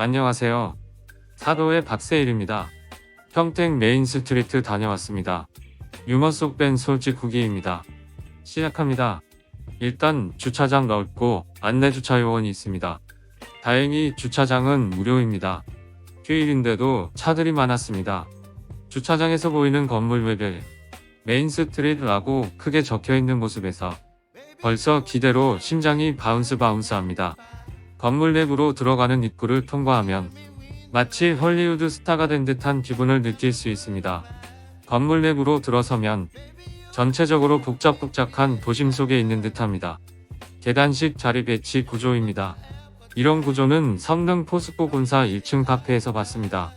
안녕하세요. 사도의 박세일입니다. 평택 메인 스트리트 다녀왔습니다. 유머 속밴 솔직 후기입니다. 시작합니다. 일단 주차장 넓고 안내 주차 요원이 있습니다. 다행히 주차장은 무료입니다. 휴일인데도 차들이 많았습니다. 주차장에서 보이는 건물 외별 메인 스트리트라고 크게 적혀 있는 모습에서 벌써 기대로 심장이 바운스 바운스 합니다. 건물 내부로 들어가는 입구를 통과하면 마치 헐리우드 스타가 된 듯한 기분을 느낄 수 있습니다. 건물 내부로 들어서면 전체적으로 복잡복잡한 도심 속에 있는 듯합니다. 계단식 자리 배치 구조입니다. 이런 구조는 성능 포스코 본사 1층 카페에서 봤습니다.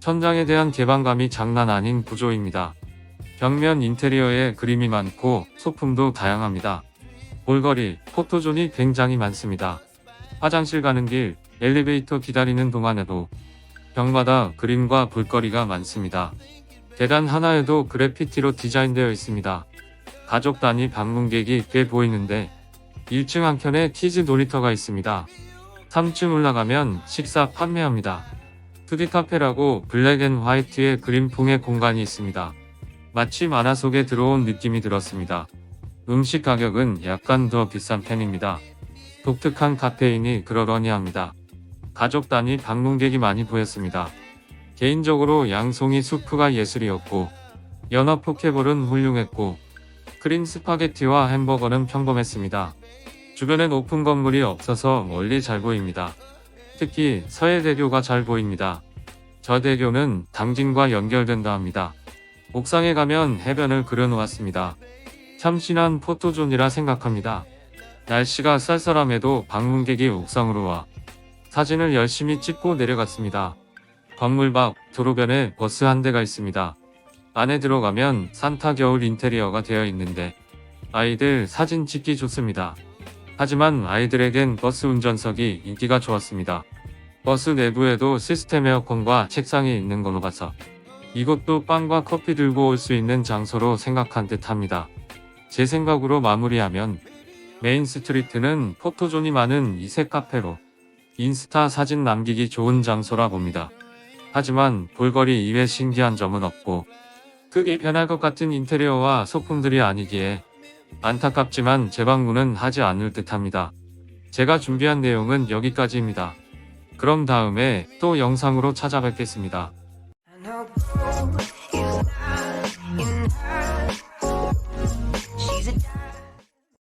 천장에 대한 개방감이 장난 아닌 구조입니다. 벽면 인테리어에 그림이 많고 소품도 다양합니다. 볼거리, 포토존이 굉장히 많습니다. 화장실 가는 길, 엘리베이터 기다리는 동안에도 벽마다 그림과 볼거리가 많습니다. 계단 하나에도 그래피티로 디자인되어 있습니다. 가족 단위 방문객이 꽤 보이는데 1층 한켠에 키즈 놀이터가 있습니다. 3층 올라가면 식사 판매합니다. 2D 카페라고 블랙 앤 화이트의 그림풍의 공간이 있습니다. 마치 만화 속에 들어온 느낌이 들었습니다. 음식 가격은 약간 더 비싼 편입니다. 독특한 카페인이 그러려니 합니다. 가족 단위 방문객이 많이 보였습니다. 개인적으로 양송이 수프가 예술이었고 연어 포케볼은 훌륭했고 크림 스파게티와 햄버거는 평범했습니다. 주변엔 오픈 건물이 없어서 멀리 잘 보입니다. 특히 서해대교가 잘 보입니다. 저 대교는 당진과 연결된다 합니다. 옥상에 가면 해변을 그려놓았습니다. 참신한 포토존이라 생각합니다. 날씨가 쌀쌀함에도 방문객이 옥상으로 와 사진을 열심히 찍고 내려갔습니다. 건물 밖 도로변에 버스 한 대가 있습니다. 안에 들어가면 산타 겨울 인테리어가 되어 있는데 아이들 사진 찍기 좋습니다. 하지만 아이들에겐 버스 운전석이 인기가 좋았습니다. 버스 내부에도 시스템 에어컨과 책상이 있는 걸로 봐서 이곳도 빵과 커피 들고 올 수 있는 장소로 생각한 듯 합니다. 제 생각으로 마무리하면 메인 스트리트는 포토존이 많은 이색 카페로 인스타 사진 남기기 좋은 장소라 봅니다. 하지만 볼거리 이외 신기한 점은 없고 크게 변할 것 같은 인테리어와 소품들이 아니기에 안타깝지만 재방문은 하지 않을 듯 합니다. 제가 준비한 내용은 여기까지입니다. 그럼 다음에 또 영상으로 찾아뵙겠습니다.